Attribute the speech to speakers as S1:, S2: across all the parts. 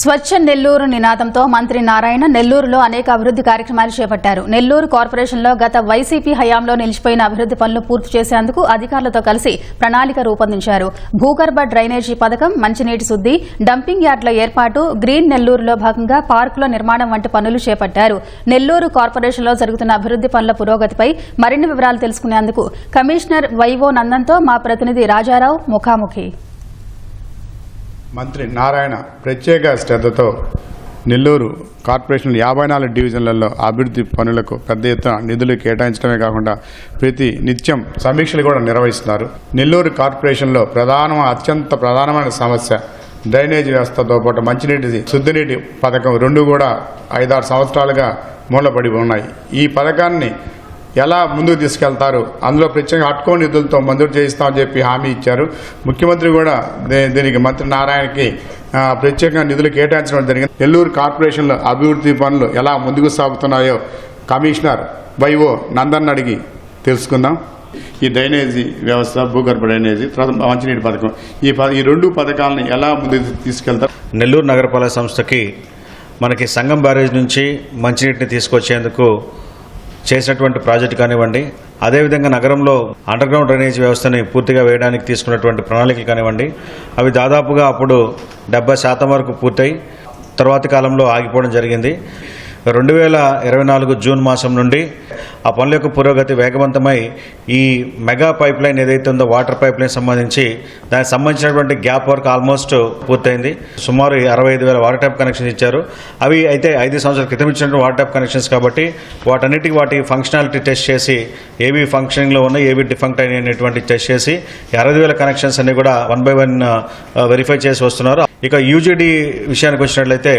S1: స్వచ్ఛ నెల్లూరు నినాదంతో మంత్రి నారాయణ నెల్లూరులో అనేక అభివృద్ది కార్యక్రమాలు చేపట్టారు. నెల్లూరు కార్పొరేషన్లో గత వైసీపీ హయాంలో నిలిచిపోయిన అభివృద్ది పనులు పూర్తి చేసేందుకు అధికారులతో కలిసి ప్రణాళిక రూపొందించారు. భూగర్భ డ్రైనేజీ పథకం మంచినీటి శుద్ది డంపింగ్ యార్డుల ఏర్పాటు గ్రీన్ నెల్లూరులో భాగంగా పార్కుల నిర్మాణం వంటి పనులు చేపట్టారు. నెల్లూరు కార్పొరేషన్లో జరుగుతున్న అభివృద్ది పనుల పురోగతిపై మరిన్ని వివరాలు తెలుసుకునేందుకు కమిషనర్ వైవో నందన్తో మా ప్రతినిధి రాజారావు ముఖాముఖి.
S2: మంత్రి నారాయణ ప్రత్యేక శ్రద్ధతో నెల్లూరు కార్పొరేషన్ యాభై నాలుగు డివిజన్లలో అభివృద్ధి పనులకు పెద్ద ఎత్తున నిధులు కేటాయించడమే కాకుండా ప్రతి నిత్యం సమీక్షలు కూడా నిర్వహిస్తున్నారు. నెల్లూరు కార్పొరేషన్లో ప్రధాన అత్యంత ప్రధానమైన సమస్య డ్రైనేజ్ వ్యవస్థతో పాటు మంచినీటి శుద్ధినీటి పథకం రెండు కూడా ఐదారు సంవత్సరాలుగా మూలపడి ఉన్నాయి. ఈ పథకాన్ని ఎలా ముందుకు తీసుకెళ్తారు? అందులో ప్రత్యేక అట్కో నిధులతో మంజూరు చేయిస్తామని చెప్పి హామీ ఇచ్చారు. ముఖ్యమంత్రి కూడా దే- దీనికి మంత్రి నారాయణకి ప్రత్యేకంగా నిధులు కేటాయించడం జరిగింది. నెల్లూరు కార్పొరేషన్లో అభివృద్ధి పనులు ఎలా ముందుకు సాగుతున్నాయో కమిషనర్ వైఓ నందన్ అడిగి తెలుసుకుందాం. ఈ డ్రైనేజీ వ్యవస్థ భూగర్భ డ్రైనేజీ తర్వాత మంచినీటి పథకం. ఈ ఈ రెండు పథకాలను ఎలా ముందుకు తీసుకెళ్తారు?
S3: నెల్లూరు నగరపాలక సంస్థకి మనకి సంగం బ్యారేజ్ నుంచి మంచినీటిని తీసుకొచ్చేందుకు చేసినటువంటి ప్రాజెక్టు కానివ్వండి అదేవిధంగా నగరంలో అండర్ గ్రౌండ్ డ్రైనేజ్ వ్యవస్థని పూర్తిగా వేయడానికి తీసుకున్నటువంటి ప్రణాళికలు కానివ్వండి అవి దాదాపుగా అప్పుడు డెబ్బై శాతం వరకు పూర్తయి తర్వాతి కాలంలో ఆగిపోవడం జరిగింది. రెండు వేల ఇరవై నాలుగు జూన్ మాసం నుండి ఆ పనుల యొక్క పురోగతి వేగవంతమై ఈ మెగా పైప్ లైన్ ఏదైతే ఉందో వాటర్ పైప్ లైన్ సంబంధించి దానికి సంబంధించినటువంటి గ్యాప్ వర్క్ ఆల్మోస్ట్ పూర్తయింది. సుమారు అరవై ఐదు వేల వాటర్ ట్యాప్ కనెక్షన్స్ ఇచ్చారు. అవి అయితే ఐదు సంవత్సరాల క్రితం ఇచ్చినటువంటి వాటర్ ట్యాప్ కనెక్షన్స్ కాబట్టి వాటన్నిటికీ వాటి ఫంక్షనాలిటీ టెస్ట్ చేసి ఏవి ఫంక్షనింగ్లో ఉన్నాయి ఏవి డిఫంక్ట్ అయినటువంటి అనేటువంటి టెస్ట్ చేసి అరవై వేల కనెక్షన్స్ అన్ని కూడా వన్ బై వన్ వెరిఫై చేసి వస్తున్నారు. ఇక యూజీడీ విషయానికి వచ్చినట్లయితే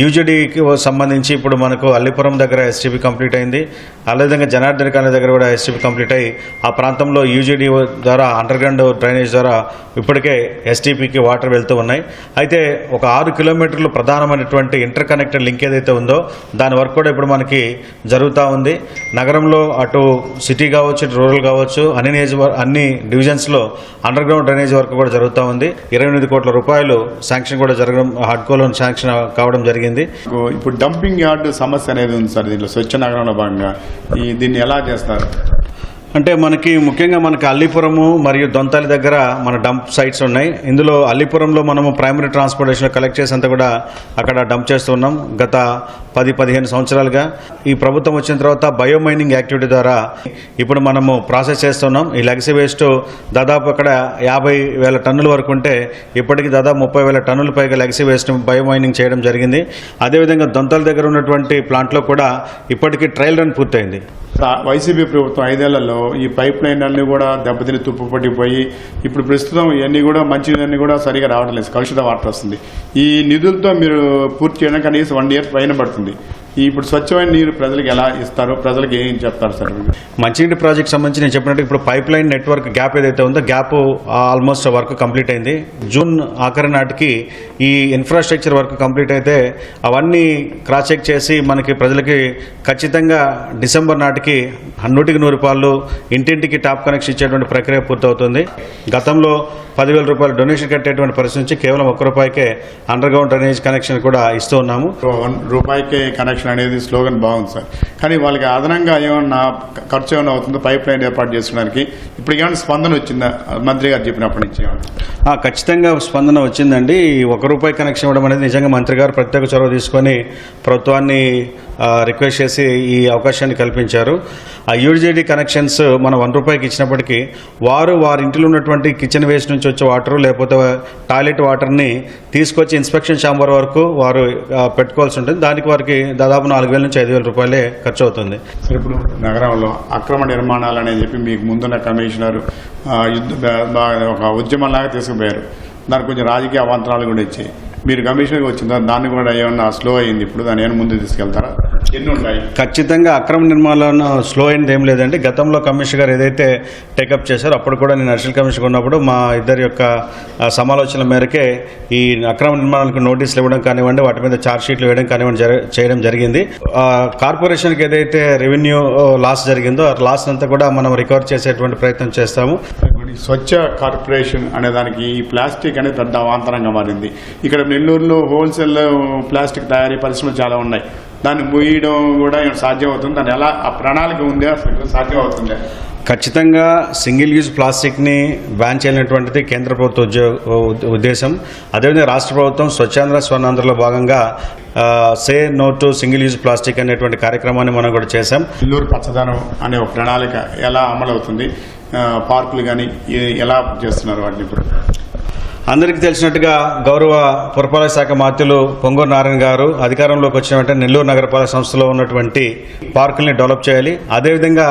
S3: యూజీడీకి సంబంధించి ఇప్పుడు మనకు అల్లిపురం దగ్గర ఎస్టీపీ కంప్లీట్ అయింది. అదేవిధంగా జనార్దన్ కాలనీ దగ్గర కూడా ఎస్టీపీ కంప్లీట్ అయ్యి ఆ ప్రాంతంలో యూజీడీ ద్వారా అండర్ గ్రౌండ్ డ్రైనేజ్ ద్వారా ఇప్పటికే ఎస్టీపీకి వాటర్ వెళ్తూ ఉన్నాయి. అయితే ఒక ఆరు కిలోమీటర్లు ప్రధానమైనటువంటి ఇంటర్ కనెక్టెడ్ లింక్ ఏదైతే ఉందో దాని వర్క్ కూడా ఇప్పుడు మనకి జరుగుతూ ఉంది. నగరంలో అటు సిటీ కావచ్చు ఇటు రూరల్ కావచ్చు అన్ని నియోజ అన్ని డివిజన్స్లో అండర్ గ్రౌండ్ డ్రైనేజ్ వర్క్ కూడా జరుగుతూ ఉంది. ఇరవై ఎనిమిది కోట్ల రూపాయలు శాంక్షన్ కూడా జరగడం హడ్కోలో శాంక్షన్ కావడం జరిగింది.
S2: ఇప్పుడు డంపింగ్ యార్డ్ సమస్య అనేది ఉంది సార్ దీంట్లో స్వచ్ఛ నగరంలో భాగంగా. ఈ దీన్ని ఎలా చేస్తారు?
S3: అంటే మనకి ముఖ్యంగా మనకి అల్లిపురము మరియు దొంతాలి దగ్గర మన డంప్ సైట్స్ ఉన్నాయి. ఇందులో అల్లిపురంలో మనము ప్రైమరీ ట్రాన్స్పోర్టేషన్ కలెక్ట్ చేసేంత కూడా అక్కడ డంప్ చేస్తున్నాం గత పది పదిహేను సంవత్సరాలుగా. ఈ ప్రభుత్వం వచ్చిన తర్వాత బయోమైనింగ్ యాక్టివిటీ ద్వారా ఇప్పుడు మనము ప్రాసెస్ చేస్తున్నాం ఈ లెగసీ వేస్ట్ దాదాపు అక్కడ యాభై వేల టన్నుల వరకు ఉంటే ఇప్పటికి దాదాపు ముప్పై వేల టన్నుల పైగా లెగసీ వేస్ట్ బయోమైనింగ్ చేయడం జరిగింది. అదేవిధంగా దొంతల దగ్గర ఉన్నటువంటి ప్లాంట్లో కూడా ఇప్పటికీ ట్రయల్ రన్ పూర్తయింది.
S2: వైసీపీ ప్రభుత్వం ఐదేళ్ళలో ఈ పైప్ లైన్ అన్ని కూడా దెబ్బతిని తుప్పు పట్టిపోయి ఇప్పుడు ప్రస్తుతం ఇవన్నీ కూడా మంచి కూడా సరిగా రావడం లేదు కలుషిత వాటర్ వస్తుంది. ఈ నిధులతో మీరు పూర్తి చేయడానికి కనీసం వన్ ఇయర్ పైన పడుతుంది. ఇప్పుడు స్వచ్ఛమైన నీరు ప్రజలకు ఎలా ఇస్తారు ప్రజలకు ఏం చెప్తారు సార్?
S3: మంచినీటి ప్రాజెక్ట్ సంబంధించి నేను చెప్పినట్టు ఇప్పుడు పైప్ లైన్ నెట్వర్క్ గ్యాప్ ఏదైతే ఉందో గ్యాప్ ఆల్మోస్ట్ వర్క్ కంప్లీట్ అయింది. జూన్ ఆఖరి నాటికి ఈ ఇన్ఫ్రాస్ట్రక్చర్ వర్క్ కంప్లీట్ అయితే అవన్నీ క్రాస్ చెక్ చేసి మనకి ప్రజలకి ఖచ్చితంగా డిసెంబర్ నాటికి నూటికి నూరు రూపాయలు ఇంటింటికి టాప్ కనెక్షన్ ఇచ్చేటువంటి ప్రక్రియ పూర్తవుతుంది. గతంలో పదివేల రూపాయలు డొనేషన్ కట్టేటువంటి పరిస్థితి నుంచి కేవలం ఒక్క రూపాయికే అండర్ గ్రౌండ్ డ్రైనేజ్ కనెక్షన్ కూడా ఇస్తూ ఉన్నాము.
S2: రూపాయికే కనెక్షన్ అనేది స్లోగన్ బాగుంది సార్. కానీ వాళ్ళకి అదనంగా ఏమన్నా ఖర్చు ఏమైనా అవుతుందో పైప్ లైన్ ఏర్పాటు చేసుకోవడానికి ఇప్పుడు ఏమైనా స్పందన వచ్చిందా? మంత్రి గారు చెప్పినప్పటి నుంచి
S3: ఆ, ఖచ్చితంగా స్పందన వచ్చిందండి. ఒక రూపాయి కనెక్షన్ ఇవ్వడం అనేది నిజంగా మంత్రి గారు ప్రత్యేక చొరవ తీసుకొని ప్రభుత్వాన్ని రిక్వెస్ట్ చేసి ఈ అవకాశాన్ని కల్పించారు. ఆ యూడిజేడి కనెక్షన్స్ మనం వన్ రూపాయికి ఇచ్చినప్పటికీ వారు వారి ఇంటిలో ఉన్నటువంటి కిచెన్ వేస్ట్ నుంచి వచ్చే వాటర్ లేకపోతే టాయిలెట్ వాటర్ని తీసుకొచ్చి ఇన్స్పెక్షన్ ఛాంబర్ వరకు వారు పెట్టుకోవాల్సి ఉంటుంది. దానికి వారికి దాదాపు నాలుగు వేల నుంచి ఐదు వేల రూపాయలే ఖర్చు అవుతుంది.
S2: ఇప్పుడు నగరంలో అక్రమ నిర్మాణాలు అనేది చెప్పి మీకు ముందున్న కమిషనర్ యుద్ధ ఒక ఉద్యమంలాగా తీసుకుపోయారు. దానికి కొంచెం రాజకీయ అవాంతరాలు కూడా ఇచ్చాయి మీరు కమిషనర్గా వచ్చిన తర్వాత దాన్ని కూడా ఏమన్నా స్లో అయింది ఇప్పుడు దాన్ని ఏమైనా ముందు తీసుకెళ్తారా?
S3: ఖచ్చితంగా అక్రమ నిర్మాణాలను స్లో అయింది ఏం లేదండి. గతంలో కమిషనర్ గారు ఏదైతే టేకప్ చేశారో అప్పుడు కూడా నేను అడిషనల్ కమిషనర్ ఉన్నప్పుడు మా ఇద్దరి యొక్క సమాలోచన మేరకే ఈ అక్రమ నిర్మాణాలకు నోటీసులు ఇవ్వడం కానివ్వండి వాటి మీద ఛార్జ్ షీట్లు వేయడం కానివ్వండి చేయడం జరిగింది. కార్పొరేషన్కి ఏదైతే రెవెన్యూ లాస్ జరిగిందో ఆ లాస్ అంతా కూడా మనం రికవర్ చేసేటువంటి ప్రయత్నం చేస్తాము.
S2: ఇప్పుడు ఈ స్వచ్ఛ కార్పొరేషన్ అనే దానికి ఈ ప్లాస్టిక్ అనేది పెద్ద అవాంతరంగా మారింది. ఇక్కడ నెల్లూరులో హోల్సేల్ ప్లాస్టిక్ తయారీ పరిశ్రమలు చాలా ఉన్నాయి. దాన్ని మూయడం కూడా సాధ్యమవుతుంది? సాధ్యం అవుతుంది దాన్ని ఎలా ఆ ప్రణాళిక ఉందా? అసలు సాధ్యం అవుతుందా
S3: ఖచ్చితంగా సింగిల్ యూజ్ ప్లాస్టిక్ని బ్యాన్ చేయాలనేటువంటిది కేంద్ర ప్రభుత్వ ఉద్యోగ ఉద్దేశం. అదేవిధంగా రాష్ట్ర ప్రభుత్వం స్వచ్ఛాంధ్ర స్వర్ణాంధ్రలో భాగంగా say no to single use plastic అనేటువంటి కార్యక్రమాన్ని మనం కూడా చేశాం.
S2: పిల్లూరు పచ్చదనం అనే ఒక ప్రణాళిక ఎలా అమలవుతుంది? పార్కులు కానీ ఎలా చేస్తున్నారు వాటిని ఇప్పుడు?
S3: అందరికీ తెలిసినట్టుగా గౌరవ పురపాలక శాఖ మాత్యులు పొంగూరు నారాయణ గారు అధికారంలోకి వచ్చిన వెంటనే నెల్లూరు నగరపాలక సంస్థలో ఉన్నటువంటి పార్కుల్ని డెవలప్ చేయాలి. అదేవిధంగా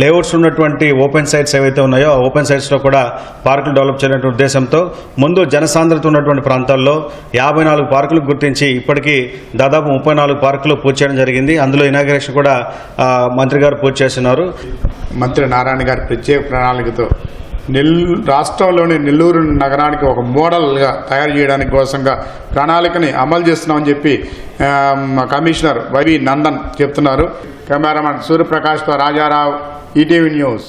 S3: లేఅవుట్స్ ఉన్నటువంటి ఓపెన్ సైట్స్ ఏవైతే ఉన్నాయో ఆ ఓపెన్ సైట్స్లో కూడా పార్కులు డెవలప్ చేయాలనే ఉద్దేశంతో ముందు జనసాంద్రత ఉన్నటువంటి ప్రాంతాల్లో యాభై నాలుగు పార్కులు గుర్తించి ఇప్పటికీ దాదాపు ముప్పై నాలుగు పార్కులు పూర్తి చేయడం జరిగింది. అందులో ఇనాగ్రేషన్ కూడా మంత్రి గారు పూర్తి చేస్తున్నారు.
S2: మంత్రి నారాయణ గారి ప్రత్యేక ప్రణాళికతో నెల్ రాష్ట్రంలోని నెల్లూరు నగరానికి ఒక మోడల్గా తయారు చేయడానికి కోసంగా ప్రణాళికని అమలు చేస్తున్నామని చెప్పి కమిషనర్ వైవి నందన్ చెప్తున్నారు. కెమెరామన్ సూర్యప్రకాష్తో రాజారావు ఈటీవీ న్యూస్.